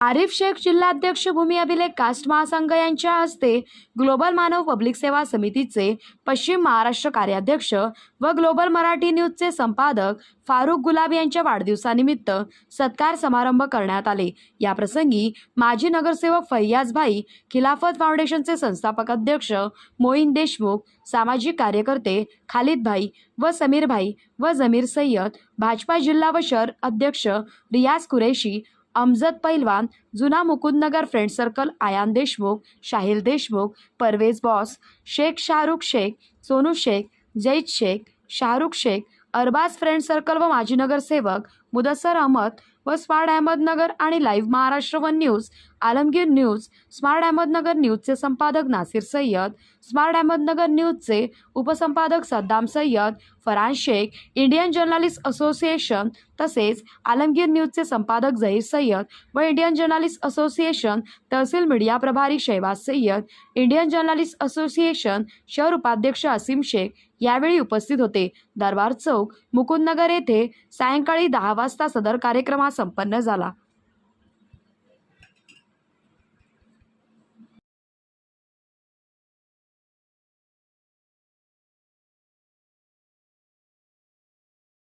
आरिफ शेख जिल्हाध्यक्ष भूमी अभिलेख कास्ट महासंघ यांच्या हस्ते ग्लोबल मानव पब्लिक सेवा समितीचे पश्चिम महाराष्ट्र कार्याध्यक्ष व ग्लोबल मराठी न्यूजचे संपादक फारुख गुलाब यांच्या वाढदिवसानिमित्त सत्कार समारंभ करण्यात आले. याप्रसंगी माजी नगरसेवक फैयाज भाई खिलाफत फाउंडेशनचे संस्थापक अध्यक्ष मोईन देशमुख सामाजिक कार्यकर्ते खालिद भाई व समीर भाई व जमीर सय्यद भाजपा जिल्हा व शहर अध्यक्ष रियाज कुरेशी अमजद पैलवान जुना Mukundnagar friend circle Ayan Deshmukh Shahil Deshmukh Parvez boss Shaikh Shahrukh Shaikh Sonu Shaikh Zaid Shaikh Shahrukh Shaikh Arbaz friend circle व माजी नगरसेवक मुदस्सर अहमद व स्मार्ट अहमदनगर आणि live Maharashtra one news Alamgir news smart Ahmednagar न्यूजचे संपादक नासिर सय्यद स्मार्ट अहमदनगर न्यूजचे उपसंपादक Saddam Sayyed Faran Shaikh Indian journalist association तसेच आलमगीर न्यूजचे संपादक झहीर सय्यद व इंडियन जर्नलिस्ट असोसिएशन तहसील मीडिया प्रभारी Shahbaz Sayyed Indian journalist association शहर उपाध्यक्ष असीम शेख यावेळी उपस्थित होते. दरबार चौक मुकुंदनगर येथे सायंकाळी दहा वाजता सदर कार्यक्रम हा संपन्न झाला.